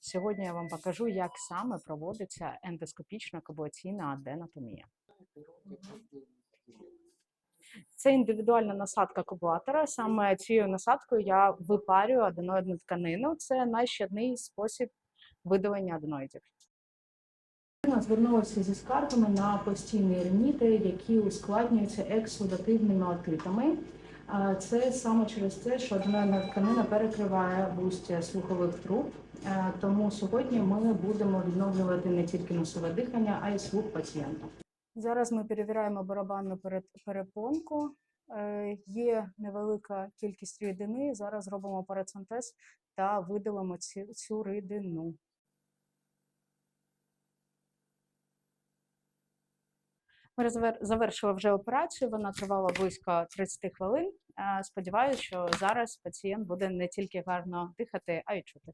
Сьогодні я вам покажу, як саме проводиться ендоскопічна кабуаційна аденотомія. Це індивідуальна насадка кубатора. Саме цією насадкою я випарюю аденоїдну тканину. Це найщадний спосіб видалення аденоїдів. Ми звернулися зі скаргами на постійні рініти, які ускладнюються ексудативними отитами. Це саме через те, що аденоїдна тканина перекриває вустя слухових труб. Е, Тому сьогодні ми будемо відновлювати не тільки носове дихання, а й слух пацієнта. Зараз ми перевіряємо барабанну пере- перепонку. Е, Є невелика кількість рідини. Зараз зробимо парацентез та видалимо цю рідину. Ми завершили вже операцію. Вона тривала близько 30 хвилин. Е, Сподіваюся, що зараз пацієнт буде не тільки гарно дихати, а й чути.